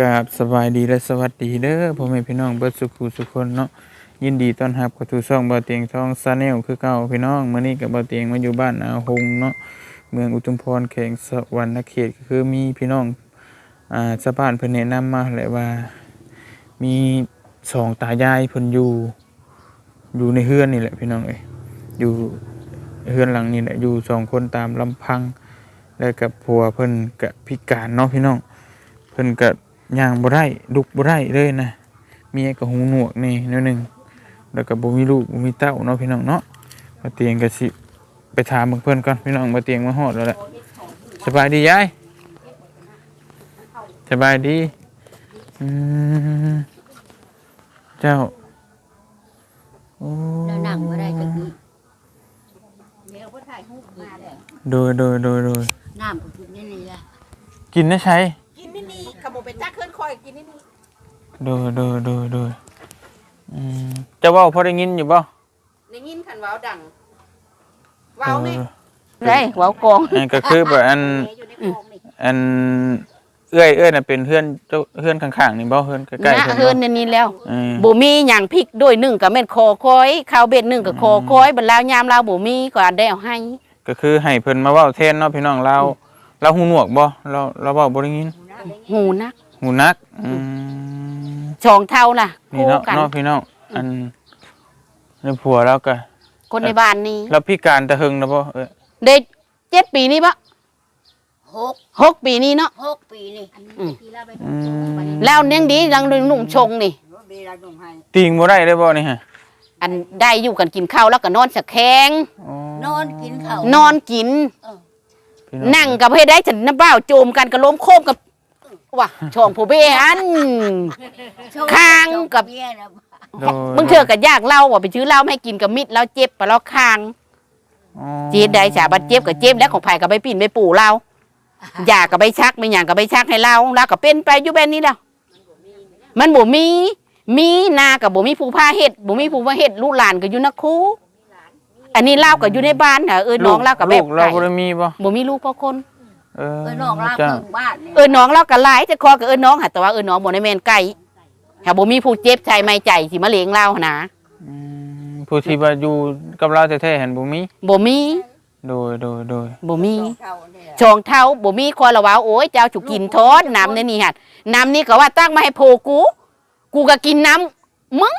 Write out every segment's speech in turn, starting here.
กราบสบายดีและสวัสดีเด้อพ่อแม่พี่น้องเบิดสุขุสุคนเนาะยินดีต้อนรับเข้าสู่ช่องบ่าเตียงทองซาแนลคือเก่าพี่น้องมื้อนี้กับบ่าเตียงมาอยู่บ้านอาหงเนาะเมืองอุทุมพรแขวงสวรรณเขตก็คือมีพี่น้องอ่าชาวบ้านเพิ่นแนะนำมาแหละว่า มีสองตายายเพิ่นอยู่อยู่ในเฮือนนี่แหละพี่น้องเอ้ยอยู่เฮือนหลังนี่แหละอยู่สองคนตามลำพังแล้วกับผัวเพิ่นก็พิการเนาะพี่น้องเพิ่นก็ ย่างบ่ได้ลุกบ่ได้เลยนะเมียก็หูหนวกนี่นิดนึงแล้วก็บ่มีลูกบ่มีเต้าเนาะพี่น้องเนาะมาเตียงก็สิไปถามเบิ่งเพิ่นก่อนพี่น้องมาเตียงมาฮอดแล้วแหละสบายดียายสบายดีอืมเจ้าโอ้แล้วนั่งบ่ได้จักนี้โดยโดยโดยโดยน้ำก็กินนี่นี่ล่ะกินได้ใช้กิ นนี่นี่ขโมยเป็นจักเคลื่อนคอยกินนี่นี่โดยโดยโดยโดยอืมเจะเว้าพอได้ยินอยู่บ่ในยินขันเว้าดังเว้าไหมได้เว้ากองอันก็คือแบบอันอยู่ในคลองนี่อันเอื้อยเอื้อยน่ะเป็นเพื่อนเจ้าเพื่อนข้างๆนี่บ่เพื่อนใกล้ๆนะเพิ่นเฮือนบ่ในนี้แล้วอืมบ่มีหยังพริกด้วยหนึ่งก็แม่นคอคอยข้าวเบ็ดหนึ่งก็คอคอยบรรลาวยามลาวบ่มีก็ได้เอาให้ก็คือให้เพิ่นมาเว้าแทนเนาะพี่น้องเราเราหูหนวกบ่เราเราเว้าบ่ได้ยิน หูนัก หูนักอืมชองเท่าล่ะนี่คู่เนาะกัน เนาะพี่น้องอันในผัวเราก็คนในบ้านนี้เราพิการแต่หึงนะบ่เอ้ยเด็กเจ็ดปีนี้ปะหกหกปีนี้เนาะ หกปีนี่อืม อืมแล้วเลี้ยงดีดังหนุ่มชงนี่รถดีเราดุงให้ติงบ่ได้ได้บ่นี่ฮะอันได้อยู่กันกินข้าวแล้วก็นอนสะแคงอ๋อนอนกินข้าวนอนกินพี่องนั่งกับเฮ็ดได้ฉันน้ำเบ้าโจมกันก็ล้มโคมกับ ว่ะช่องผู้เบอันข้างกับ เมียนะโดยมึงเถื่อกับยากเหล่าว่าไปซื้อเหล้ามาให้กินกับมิดแล้วเจ็บไปแล้วคาง อ๋อจีดได้ฉาบัดเจ็บกับเจ็บแล้วของไผ่กับไปปิ่นไปปู่เราอยากกับไปชักไม่อยากกับไปชักให้เราเราก็เป็นไปอยู่แบบนี้แล้วมันบ่มี มีนากับบ่มีผู้พาเฮ็ดบ่มีผู้พาเฮ็ดลูกหลานก็อยู่นักครูอันนี้เล่าก็อยู่ในบ้านค่ะเออน้องเล่ากับแบลูบกเราบ่ได้มีบ่บ่มีลูกพ่อคน เออเออน้องรักจ้า ถึงบ้านเนี่ยเออน้องเล่ากับหลายแต่คอกับเออน้องหาแต่ว่าเออน้องบ่ได้แม่นไก่ค่ะบ่มีผู้เจ็บใจไม่ใจสิมาเลี้ยงเราหั่นนะอืมผู้ที่ว่าอยู่กับเราแท้ๆเห็นบ่มีบ่มีโดยโดยโดยบ่มีเท่าเนี่ยชองเท้าบ่มีคนละว่าโอ้ยเจ้าจุกินทอดน้ำในนี่หัดน้ำนี่ก็ว่าตั้งมาให้โพกู กูก็กินน้ำมึง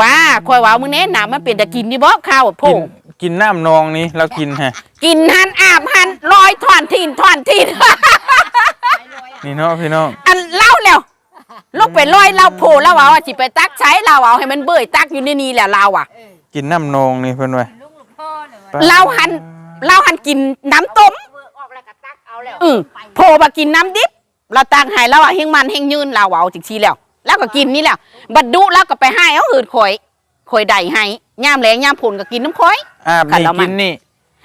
ว่าคอยว่ามึงเน้น้ำมันเป็นตะกินนี่บ่ข้าวโพกิน กินน้ำนองนี้เรากินฮะ กินหันอาบหันลอยถอนทินถอนทิน นี่เนาะพี่น้อง อันเล่าแล้วลูกไปลอยเล่าโพแล้วว่าว่าสิไปตักใช้เราเอาให้มันเบื่อตักอยู่ในนี่แหละเราอะกินน้ำนองนี่เพิ่นว่าลูกพ่อเนี่ยเราหันเราหันกินน้ำต้มออกแล้วก็ตักเอาแล้วเออโผล่มากินน้ำดิบเราตักให้แล้วอะเฮงมันเฮงยืนเราเอาจริงๆแล้ว แล้วก็กินนี่แหละบัดดุแล้วก็ไปให้เอาหืดข่อยข่อยใดให้ย่ามแรงย่ามผลก็กินน้ำข่อย อาบขันนี่เรามักินนนี่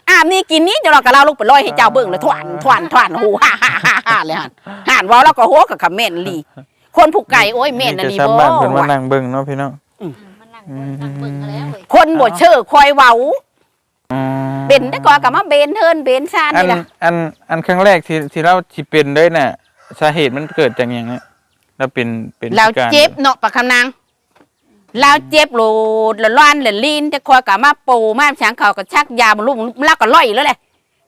อาบนี่กินนี่เดี๋ยวเราก็เล่าลูกไปลอยให้เจ้าเบิ่งเลยถวนถวนถวนหูฮ่าฮ่าฮ่าฮ่าเลยหันหันเว้าแล้วก็หัวกับคำเม่นลี คนผูกไก่โอ้ยเม่นอันนี้จะบ่ซ้ำบ้านเพิ่นมาว่ะนั่งเบิ่งเนาะพี่น้องมันนั่งเบิ่งนั่งเบิ่งแล้วเว้ยคนบ่เชื่อคอยเว้าอืมเป็นได้ก่อนกับมาเบนเทินเบนชาอันนี่ล่ะอันอันครั้งแรกที่ที่เราสิเป็นเลยน่ะสาเหตุมันเกิดจากหยังเนี่ยเราเป็นเป็นเราพิกเจ็บเนาะปะคำนาง เราเจ็บโลดละล้านละลีนแต่คอยกับมาปูมาช้างเขาก็ชักยามาลุมเราก็ล่อยแล้วแหละ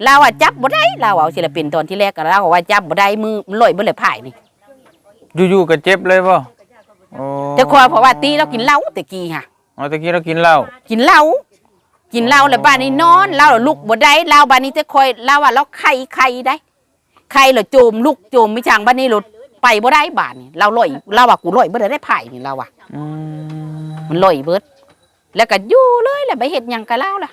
เราอะจับบ่ได้เราเอาศิลปินตอนที่แรกก็เราก็ว่าจับบ่ได้มือมันล่อยบ่เลยผ่ายนี่อยู่ๆก็เจ็บเลยบ่โอ้แต่คอยเพราะว่าตีเรากินเหล้าแต่กี้ค่ะอ๋อตะกี้เรากินเหล้ากินเหล้ากินเหล้าแล้วบ้านนี้นอนเราลุกบ่ได้เราบ้านนี้แต่คอยเราว่าเราไข่ไข่ได้ไข่แล้วโจมลุกโจมไม่ช่างบ้านนี้รถไปบ่ได้บ้านนี่เราล่อยเราว่ากูล่อยบ่ได้ได้ผ่ายนี่เราว่าอืม มันลอยเบิด แล้วก็อยู่เลยแหละไปเฮ็ดหยังกะเล่าล่ะ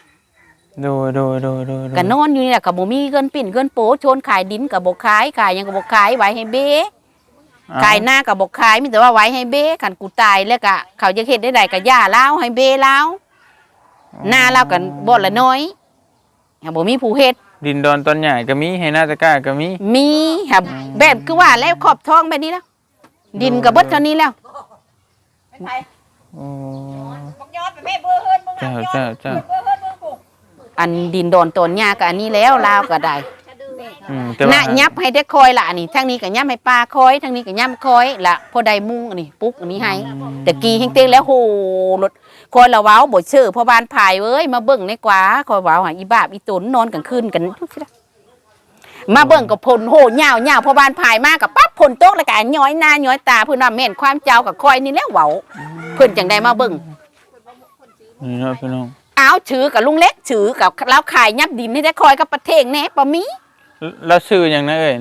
โดยโดยโดยโดยโดยก็นอนอยู่นี่แหละก็บ่มีเงินปิ่นเงินโปชนขายดินก็บ่ขายขายหยังก็บ่ขายไว้ให้เบ้อ้วขายหน้าก็บ่ขายมีแต่ว่าไว้ให้เบ้คันกูตายแล้วก็เขาจะเฮ็ดได้ใดก็ย่าลาวให้เบ้ลาวหน้าเราก็บ่ละน้อยหาบ่มีผู้เฮ็ด ดินดอนตอนใหญ่ก็มีให้หน้าตะกร้าก็มี มีหาแบบคือว่าแล้วขอบท้องแบบนี้แล้ว ดินก็เบิดเท่านี้แล้วเป็ นไผโอ้บอกยอดไปแม่เบอร์เฮิร์นมึงเจ้าน่ะยอดเจ้าเจ้า เบอร์เฮิร์นมึงกูอันดินโดนต้นหญ้าก็อันนี้แล้วลาวก็ได้อืมแต่ว่าน่ะยับให้ได้คอยละอันนี้ทั้งนี้ก็ยับให้ปลาคอยทั้งนี้ก็ยับคอยละพอได้มุงอันนี้ปุ๊กอันนี้ให้ แต่กี้เฮงเต้งแล้วโหรถคอยละเว้าบ่เชื่อพ่อบ้านพายเว้ยมาเบิ่งในกว่าคอยเว้าหาอีบ้าอีตุนนอนกลางคืนกันทุกทีละ มาเบิ่งกับพลโหยาวยาวพ่อบ้านพายมากับปั๊บพลโต๊ะแล้วก็ย้อยหน้าย้อยตาเพิ่นว่าแม่นความเจ้ากับคอยนี่แหล้วเว้าเพิ่นจังได้มาเบิ่งนี่เนาะพี่น้องอ้าวถือกับลุงเล็กถือกับแล้วขายยับดินให้ได้คอยกับประเทงแหน่ปะมีแล้วชื่อหยังนะเอ้ย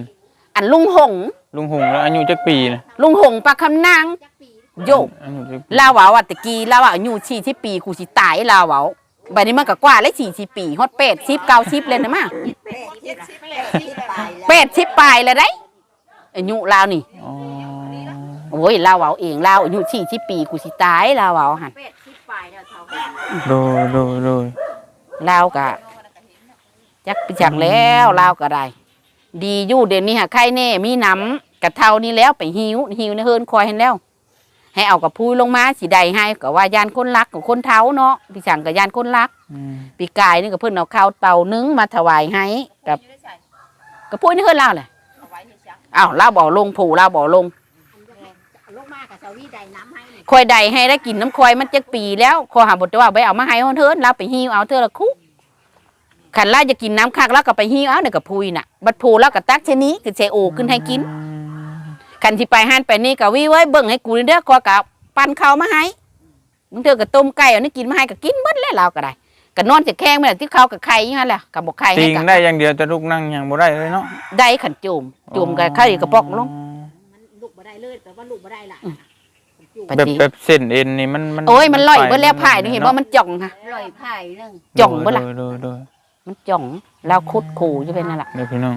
อันลุงหงลุงหงแล้วอายุจักปีนะลุงหงปลาคำนางโยกอายุจักปีลาวเว้าว่าตะกี้ลาวว่าอายุสี่สิบปีกูสิตายลาวเว้า บัดนี้มันก็กว่าเลยสี่สิบปีฮอดเป็ดสิบเก้าสิบเลยนะมาเป็ดสิบปลายเลยได้อายุลาวนี่อ๋อโอ้ยลาวเว้าเองลาวอายุสี่สิบปีกูสิตายลาวเว้าหันเป็ดที่ปลายแล้วเท่าโดยโดยโดยลาวก็จักไปจักแล้วลาวก็ได้ ดีอยู่เดี๋ยวนี้หาใครแน่มีน้ำกระเท่านี้แล้วไปหิวหิวในเฮินคอยเห็นแล้ว ให้เอากับพูยลงมาสีใดให้ก็ว่ายานคนรักกับคนเท้าเนาะพี่สั่งกับยานคนรักอืมปีกายนี่ก็เพิ่นเอาข้าวเต่านึงมาถวายให้กับกับพูยนี่เฮินเล่าเลยเอาไว้ให้ชักอ้าวเล่าบ่ลงผูเล่าบ่ลงลูกมากับสวีใดน้ำให้นี่คอยใดให้ได้กินน้ำคอยมันจักปีแล้วคอหาบทว่าไปเอามาให้เฮินเฮินเราไปหิวเอาเธอละคุขันล่าจะกินน้ำคักแล้วก็ไปหิวเอาเนี่ยกับพูยน่ะบัดพูแล้วก็ตักเชนี้คือเชโอขึ้นให้กิน คันที่ไปหันไปนี่ก็วิไว้เบิ่งให้กูนี่เด้อก็กับปั้นข้าวมาให้มึงเธอก็ต้มไก่เอานี่กินมาให้ก็กินเบิดแล้วเราก็ได้ก็นอนจะแข้งไปแล้วที่เขากับไข่อยังนั้นแหละกับบอกไข่ติให้งกับได้อย่างเดียวแต่ลูกนั่งยังบ่ได้เลยเนาะได้ขันจุ่มจุ่มกับไข่กระปอกลงมันลูกบ่ได้เลยแต่ว่าลูกบ่ได้ล่ะปแบบฏิแบบเส้นเอ็นนี่มันมันโอ้ยมันลอยไปเบิดแล้วผ่ายนี่เห็นว่ามันจ่องค่ะลอยไผ่นึงจ่องเบิดล่ะโดยโดยโดยมันจ่องแล้วคุดขู่จะเป็นนั่นแหละเดี๋ยวพี่น้อง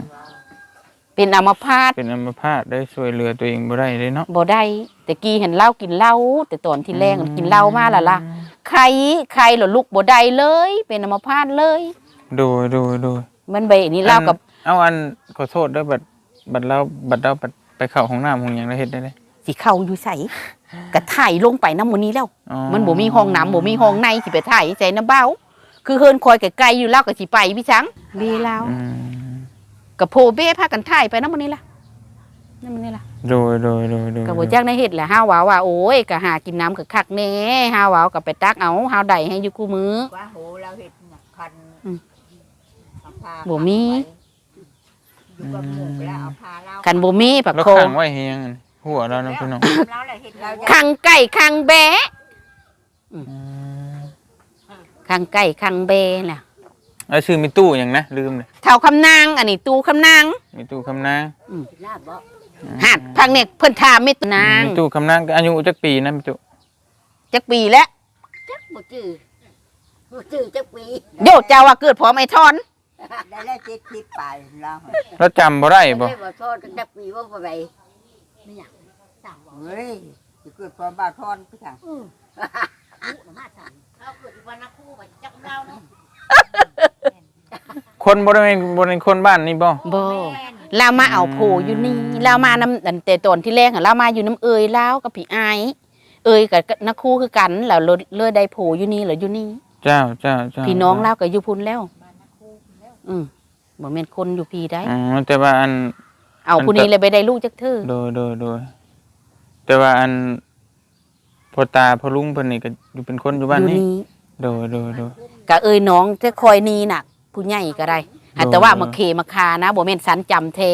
เป็นอัมพาตเป็นอัมพาตได้ช่วยเหลือตัวเองบ่ได้เลยเนาะบ่ได้แต่กี้เห็นเหล้ากินเหล้าแต่ตอนที่แรกมันกินเหล้ามาและล่ะใครใครหรอลูกบ่ได้เลย เป็นอัมพาตเลยโดยโดยโดยมันไปนี่เหล้ากับ เอาอันขอโทษด้วยบัดบัดเราบัดเราบัดไปเข้าห้องน้ำห้องหยังแล้วเฮ็ดได้เลยสิเข้าอยู่ใส่ก็ถ่ายลงไปน้ำมันนี้แล้วอ๋อมันบ่มีห้องน้ำบ่มีห้องในสิไปถ่ายใจน้ำเบ้า คือเฮินคอยไกลๆอยู่แล้วก็สิไปพี่ช้างดีแล้วอืม กับโพเบ้พากันถ่ายไปน้ำมันนี้ล่ะน้ำมันนี้ล่ะโดยโดยโดยโดยก็บ่จักในเฮ็ดแหละห้าว้าว่าโอ้ยก็หากินน้ำก็คักแน่ห้าว้าวก็ไปตักเอาห้าใดให้อยู่กูมือกว่าโหเราเห็ดน่ะคันอืมเอาพาบ่มีอยู่กับหมู่แล้วเอาพาเรากันบ่มีผักแล้วโคขังไว้เฮียงอันหัวเรานะพี่น้องเราแหละเห็ดเราจะคังไก่คังแบะอืมคังไก่คังแบะน่ะ แล้วชื่อมีตู้หยังนะลืมเลยเท่าคำนาง อันนี้ตูคำนางมีตู้คำนางลาบบ่หัดพังเนี่ยเพิ่นถามเม็ดนางมีตู้คำนางก็อายุจักปีนะมีตู้จักปีแล้วจักบ่จื้อบ่จื้อจักปีโยเจ้าว่าเกิดพร้อมไอ้ทอนได้แล้วเจ็ดสิบไปแล้วแล้วจำบ่ได้บ่ได้บ่โทษกันจักปีว่าบ่ไปไม่อยากสั่งบ่เฮ้ยจะเกิดความบ้าทอนไปทางลูกมาสั่งเราเกิดวันนักคู่ไปจักเราเนาะ คนบ่ได้เป็นบ่ได้เป็นคนบ้านนี่บ่บ่เรามาเอาโผอยู่นี่เรามานำอันแต่ตอนที่แรกอะเรามาอยู่น้ำเอยแล้วกับพี่อายเอยกับนักคู่คือกันแล้วเลยเลยได้โผอยู่นี่เหรืออยู่นี่ เจ้าเจ้าเจ้าพี่น้องเราก็อยู่พุ่นแล้ว อืมบ่แม่นคนอยู่พี่ได้อ๋อแต่ว่าอัน เอาผู้นี้เลยไปได้ลูกจักเธอโดยโดยโดยแต่ว่าอันพ่อตาพ่อลุงเพิ่นนี่ก็อยู่เป็นคนอยู่บ้านอยู่นี้นี่โดยโดยโดยก็เอ้ยน้องจะคอยนี่น่ะ ผู้ใหญ่ก็ได้หาแต่ว่าโดยมาเคมาคานะบ่แม่นสันจำแท้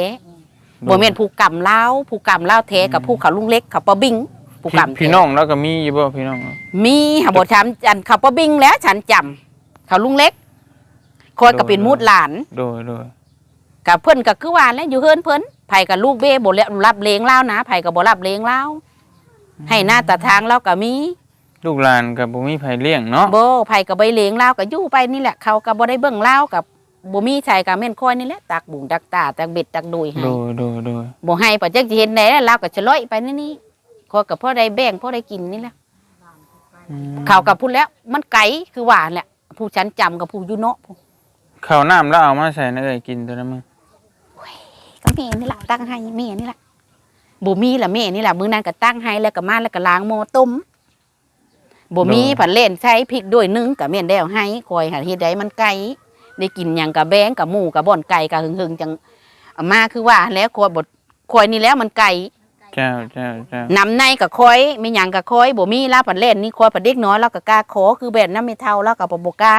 บ่แม่นผู้กำลาวผู้กำลาวแท้กับผู้เขาลุงเล็กเขาปะบิงผู้พี่กำแท้พี่น้องแล้วก็มีอยู่บ่พี่น้อง มีหาบ่ถามอันเขาปะบิงแล้วฉันจำเขาลุงเล็กคอยก็เป็นมูดหลาน โดยโดยกับเพิ่นก็คือว่าแล้วอยู่เฮือนเพิ่นไผกับลูกเบ้บ่รับเลงลาวนะไผก็บ่รับเลงลาวให้หน้าตาทางเราก็มี ลูกหลานก็บ่มีไผเลี้ยงเนาะบ่ไผก็บ่เลงลาวก็อยู่ไปนี่แหละ เขาก็บ่ได้เบิ่งลาวกับบ่มีชายก็แม่นคอยนี่แหละตักบุงตักตาตักเบ็ดตักดุยให้โดยโดยโดยบ่ให้ปัจจักสิเห็นได้แล้วลาวก็จะลอยไปนี่นี่คอยก็พอได้แบ่งพอได้กินนี่แหละอืมเขาก็พูดแล้วมันไกลคือว่าแหละผู้ฉันจำกับผู้อยู่เนาะผู้ข้าวน้ำแล้วเอามาใส่ในเอ้ยกินตัวนั้นมึงก็แม่นี่ล่ะตั้งให้แม่นี่ล่ะบ่มีล่ะแม่นี่ล่ะมื้อนั้นก็ตั้งให้แล้วก็มาแล้วก็ล้างหม้อต้ม บ่มีผันเล่นใช้พริกด้วยนึงก็แม่นแล้วให้คอยหาเฮ็ดได้มันไกลได้กินหยังก็แบงกับหมูกับบ่อนไก่ก็หึงๆจังเอามาคือว่าแล้วคอยบดคอยนี่แล้วมันไก่เจ้าเจ้าเจ้านำในกับคอยไม่หยังกับคอยบ่มีลาปันเล่นนี่คอยปันเด็กน้อยแล้วก็กล้าขอคือแบบน้ำไม่เท่าแล้วก็บ่บ่กล้า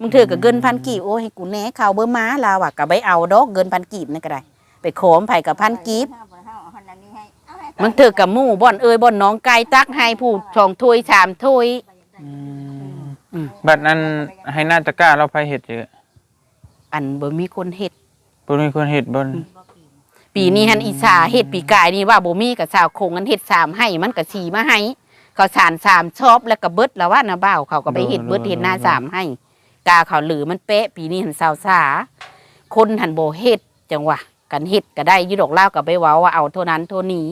มึงถือกับเกินพันกีบโอ้ยให้กูแหน่ข่าวเบอร์ม้าลาวอะก็ไปเอาดอกเกินพันกีบนี่ก็ได้ ไปขอมไผกับพันกีบ มันถือกับหมู่บ่อนเอ้ยบ่อนน้องไก่ตักให้ผู้ชองถ้วยชามถ้วยอืมอืมบัดนั้นให้หน้าตะกร้าเราไปเฮ็ดเยอะอันบ่มีคนเฮ็ดบ่มีคนเฮ็ดบ่นปีนี้หันอีสาเฮ็ดปีกายนี่ว่าบ่มีกับสาวคงกันเฮ็ดสามให้มันก็สีมาให้เขาสารสามชอบแล้วก็เบิดแล้วว่านะบ่าวเขาก็ไปเฮ็ดเบิดเฮ็ดหน้าสามให้กาเขาหรือมันเป๊ะ ปีนี้หันสาวสาคนหันบ่เฮ็ดจังหวะกันเฮ็ดก็ได้อยุดอกเล่าวก็ไปเว้าว่าเอาเท่านั้นเท่านี้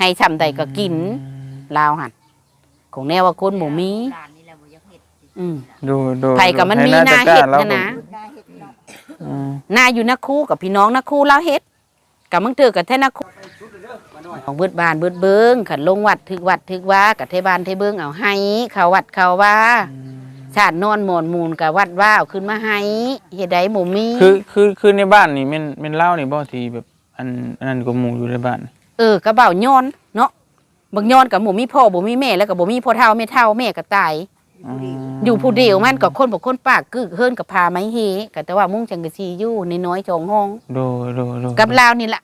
ให้ชำใดก็กินลาวหันของแน่ว่าคนบ่มีหลานนี่แหละบ่อยากเฮ็ดอืมดูดูไผก็มันมีให้หน้าตะกร้เฮ็ดเรานะนะอืมหน้าอยู่นักคู่กับพี่น้องนักคู่เราเฮ็ดกับมึงเถือกับแท้นักคู่ของเบิดบานเบิดเบิงขันลงวัดถึกวัดถึกว่ากับเทบานเทเบิงเอาให้ เขาวัดเขาว่าชาตินอนหมอนมูลกับวัดว่าเอาขึ้นมาให้เฮ็ดใดหมูมีคือคือคือในบ้านนี่แม่นแม่นเล่านี่บ่ที่แบบอันอันนั้นก็หมู่อยู่ในบ้าน เออกระเป๋าย้อนเนาะบางย้อนกับหมูมีพ่อบ่มีแม่แล้วก็บ่มีพ่อเฒ่าแม่เฒ่าแม่ก็ตายอืมอยู่ผู้เดียวมันกับคนบ่คนปากกึกเฮิรนกับพาไม้เฮก็แต่ว่ามุ่งจังกะซีอยู่ในน้อยๆจองห้องโดยโดยโดยกับลาวนี่ล่ะ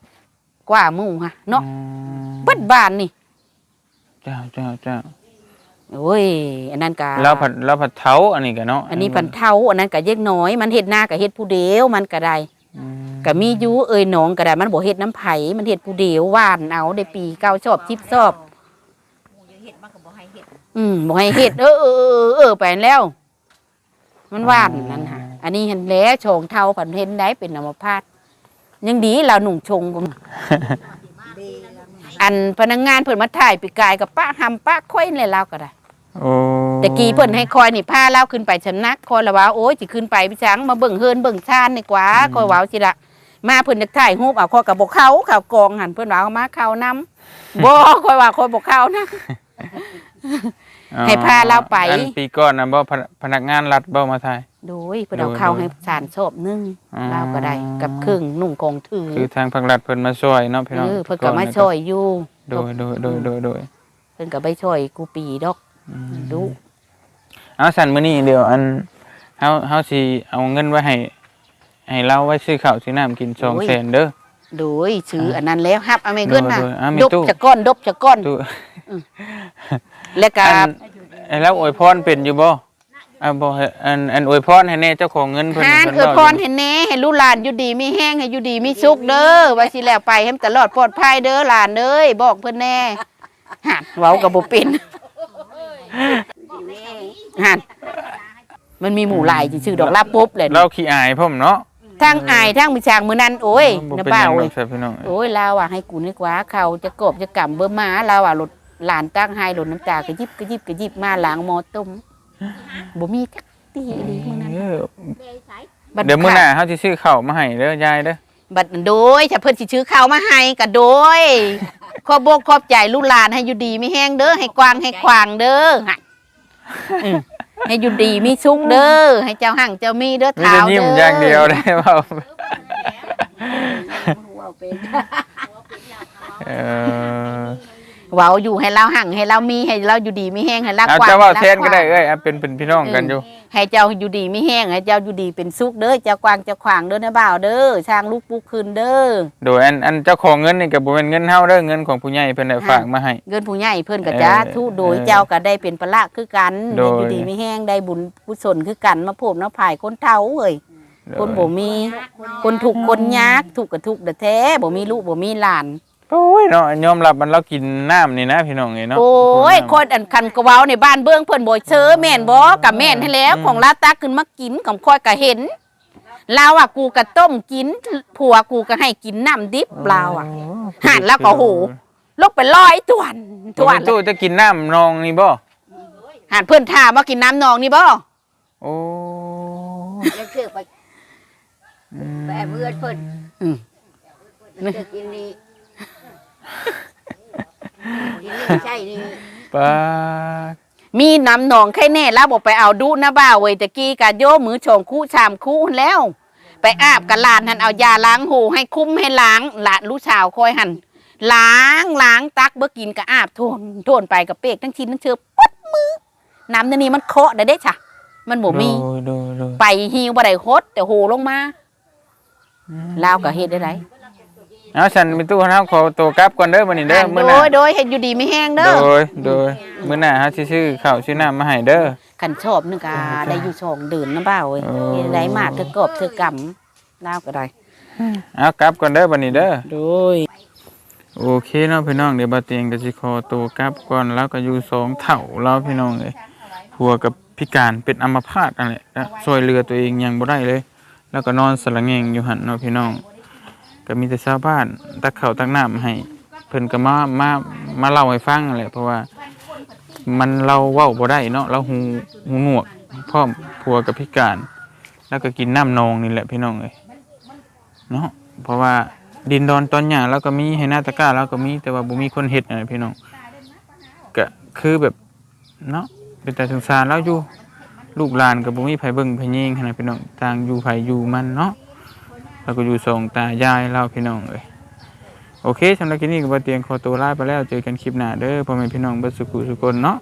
กว่าหมู่ฮะเนาะอืมเบิดบานนี่ เจ้าเจ้าเจ้าโอ้ย อันนั้นกะแล้วผัดแล้วผัดเท้าอันนี้ก็เนาะอันนี้พันเท่าอันนั้นกะเย็กน้อย มันเฮ็ดหน้ากับเฮ็ดผู้เดียวมันก็ได้อืม ก็มีอยู่เอ้ยหนองก็ได้มันบ่เฮ็ดน้ำไผมันเฮ็ดผู้เดียวหว่านเอาได้ปีเก้าชอบทิพชอบหมู่อยากเฮ็ดมันก็บ่ให้เฮ็ดอืมบ่ให้เฮ็ดเออเออเออเออไปแล้ว มันหว่านนั่นฮะอันนี้เห็นแล้วโชงเท่าผันเห็นได้เป็นอัมพาตยังดีเราหนุ่งชงบ่อันพนักงานเพิ่นมาถ่ายปีกายกับป้าหำป้าค่อยเลยเราก็ได้โอ้ แต่กี้เพิ่นให้คอยนี่พาเล่าขึ้นไปชำนักคอยละว่าโอ้ยสิขึ้นไปพี่ช้างมาเบิ่งเฮินเบิ่งชานนี่กว่าคอยเว้าสิละมาเพิ่นจะถ่ายรูปเอาคอยกับบ่เข้าเข้ากองหันเพิ่นว่าเอามาเข้านํบ่คอยว่าคอยบ่เข้านะอ๋อให้พาเราไปอันปีก่อนนะบ่พนพนักงานรัฐบ่มาถ่ายโดยเพิ่นเอาเข้าให้สารชอบนึงอ๋อเราก็ได้กับครึ่งนุ่งกองถือคือทางภาครัฐเพิ่นมาช่วยเนาะพี่น้องเออเพิ่นก็มาช่วยอยู่โดยโดยโดยโดยโดยเพิ่นก็ไปช่วยกูปีดอกอืมดู เอาสั่นมื้อนี้เดี๋ยวอันเฮาเฮาสิเอาเงินไว้ให้ให้เราไว้ซื้อข้าวซื้อน้ำกิน200,000เด้อ โดยซื้ออันนั้นแล้วฮับเอาไม่เงินน่ะโดยโดยอะมีดบตู้ จะก้อนดบจะก้อนตู้แล้วก็อันไอ้แล้วอวยพรเป็นอยู่บ่อ่าบ่ให้อันอันอวยพรให้แน่เจ้าของเงินเพิ่นหานเพิ่นเออว้าพรให้แน่ให้ลูกหลานอยู่ดีมีแห้งให้อยู่ดีมีสุขเด้อว่าสิแล้วไปให้มันตลอดปลอดภัยเด้อหลานเอ้ยบอกเพิ่นแน่หันเว้ากับบ่เป็น หันมันมีหมู่หลายชื่อดอกลาปุ๊บเลยเราขี้อายพ่อมเนาะทั้งอายทั้งมีชางมื้อนั้นโอ้ยบ่นะเป็นบ้าหยังหรเว้อยกครับพี่น้องโอ้ยลาวอะให้กูนึกว่าเขาจะกบจะกำเบิ่มาลาวอะหลดหลานตั้งให้หลดน้ำตากระยิบกระยิบกระยิบมาล้างหมอต้มบ่มีจักตีอีหลีมื้อนั้นเออเด้ใส่บัเดี๋ยวมื้อหน้าเฮาสิซื้อข้าวมาให้เด้อยายเด้อบัดโดยถ้าเพิ่นสิซื้อข้าวมาให้ก็โดย ขอบอกขอบใจลูกหลานให้อยู่ดีมีแห้งเด้อให้กว้างให้ขวางเด้อให้อืมให้อยู่ดีมีสุขเด้อให้เจ้าหั่งเจ้ามีเด้อมีเท้าแต่ยิ้มเด้ออย่างเดียวได้เปล่าหัวเป็นเออ เว้าอยู่ให้เราหั่งให้เรามีให้เราอยู่ดีมีแห้งให้เราเอากว้างเจ้าเว่าให้แทรนก็ได้ขวาง เอ้ยเอาเป็นเป็นพี่น้องกันอยู่ ให้เจ้าอยู่ดีไม่แห้งให้เจ้าอยู่ดีเป็นสุขเด้อเจ้ากวางเจ้าขวางเด้อนะบ่าวเด้อช่างลูกปุกคืนเด้อ โดยอันอันเจ้าของเงินนี่ก็บ่เป็นเงินเฮาเด้อเงินของผู้ใหญ่เพิ่นได้ฝากมาให้ เงินผู้ใหญ่เพิ่นก็เออจะทุโดยเออเจ้าก็ได้เป็นประละคือกันโดยอยู่ดีไม่แห้งได้บุญกุศลคือกันมาโพบน้าผายคนเฒ่าเอ้ยคนบ่มี คนถูกข์คนยากถูกข์ก็ถูกข์แท้บ่มีลูกบ่มีหลาน โอ้ยเนาะยอมรับมันเรากินน้ำนี่นะพี่น้องเอ้ยเนาะโอ้ยคนอันคันกะเว้าในบ้านเบื้องเพิ่นบ่เชอแม่นบ่กับแม่นให้แล้ว ของลาตาขึ้นมากินกับค่อยก็เห็นลาวอะกูก็ต้มกิน ผัวกูก็ให้กินน้ำดิบลาวอะหันแล้วก็โหลกไปร้อยตวนตตัววนตู้จะกินน้ำนองนี่บ่หันเพื่อนถามว่ากินน้ำนองนี่บ่โอ้ยังเชื่อไปไปแอบเอื้อนเพิ่นอืมมันจะกินนี่กินนี่ ใช่นี่ปาดมีน้ำนองแค่แน่แล้วบอกไปเอาดูนะบ่าวเว้ยตะกี้กะโยมือชงคู่ชามคู่แล้ว ไปอาบกับหลานหันเอายาล้างหูให้คุ้มให้ล้างหลานลูกสาวคอยหันล้างล้างตักเบื่อกินก็อาบโทนโทนไปกับเปียกทั้งชิ้นทั้งเชือปัดมือน้ำในนี้มันเคาะได้เด้จ้ะมันบ่มี โดยโดยโดยไปหิวบ่ได้ฮดแต่โหลงมา ลาวก็เฮ็ดได้ไร เอาฉันมีตู้เฮาขอตัวกลับก่อนเด้อมื้อนี้เด้อมื้อหโดน้ายโดยเฮ็ดอยู่ดีไม่แห้งเด้โดอยโดยมื้อหน้าเฮาสิซื้อข้าวซื้อน้ำมาให้เด้อ ขันชอบนึงก็ได้อยู่สองเดือนนะเบ้าเอ้ยโอ้เฮ็ดได้มากเธอกบเธอกำลาวก็ได้เอากลับก่อนเด้อบัดนี้เด้อ โดย โอเคเนาะพี่น้องเดี๋ยวบาเตียงก็สิขอตัวกลับก่อนแล้วก็อยู่สองเถ่าแล้วพี่น้องเลยผัวกับพิการเป็นอัมพาตนั่นแหละแล้วช่วยเหลือตัวเองยังบ่ได้เลย แล้วก็นอนสละแงงอยู่หันเนาะพี่น้อง ก็มีแต่ชาวบ้านตักข้าวตักน้ำให้ เพิ่นก็มามามาเล่าให้ฟังแหละเพราะว่ามันเราเว้าบ่ได้เนาะเราหูหูหนวกพร้อผัวกับพิการ แล้วก็กินน้ำนองนี่แหละพี่น้องเอ้ยเนาะเพราะว่าดินดอนตอนหญ้าเราก็มีให้หน้าตะกร้าเราก็มีแต่ว่าบ่มีคนเฮ็ดนะพี่น้องก็คือแบบเนาะเป็นแต่สงสารเราอยู่ลูกหลานก็บ่มีไผเบิ่งไผยิงหั้นนะพี่น้องต่างอยู่ไผอยู่มันเนาะ แล้วก็อยู่สองตายายเล่าพี่น้องเลยโอเคสำหรับคลิปนี้ก็บเตียงขอตัวลาไปแล้วเจอกันคลิปหน้าเด้อพ่อแม่พี่น้องเบิดสุขุสุคนเนาะ